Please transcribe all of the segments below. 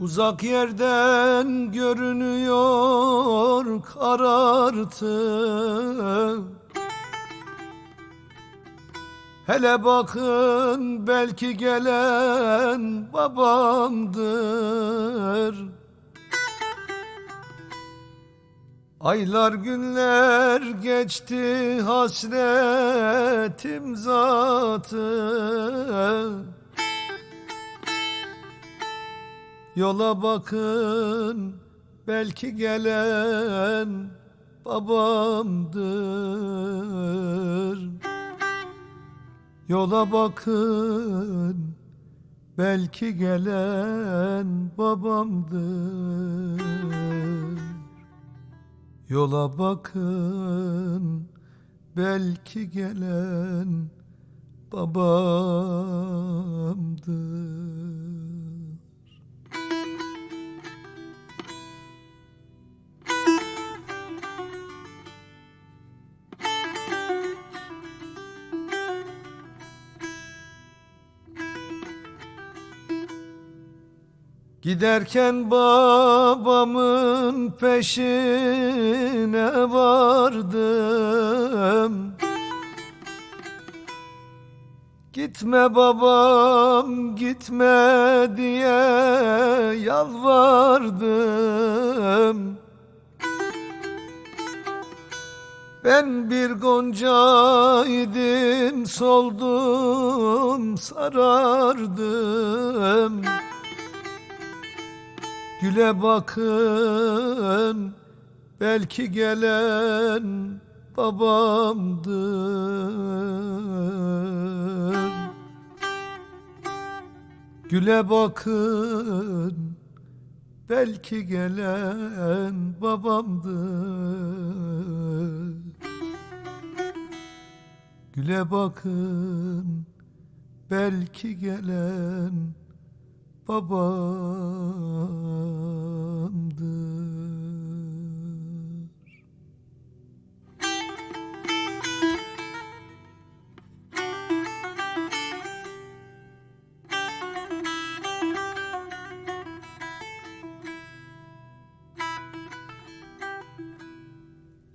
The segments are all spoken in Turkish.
Uzak yerden görünüyor karartı. Hele bakın belki gelen babamdır. Aylar günler geçti hasretim zatı Yola bakın belki gelen babamdır. Yola bakın belki gelen babamdır. Yola bakın belki gelen babamdır Giderken babamın peşine vardım. Gitme babam gitme diye yalvardım. Ben bir gonca idim soldum sarardım Güle bakın belki gelen babamdır. Güle bakın belki gelen babamdır. Güle bakın belki gelen babamdır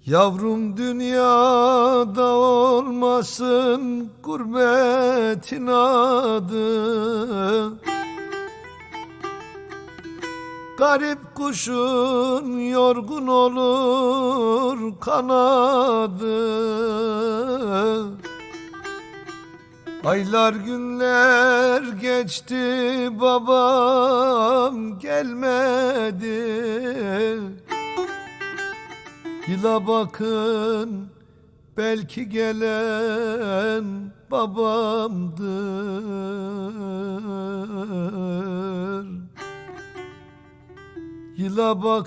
Yavrum dünyada olmasın gurbetin adı. Garip kuşun yorgun olur kanadı. Aylar günler geçti babam gelmedi Yıla bakın belki gelen babamdır. Yıla bakın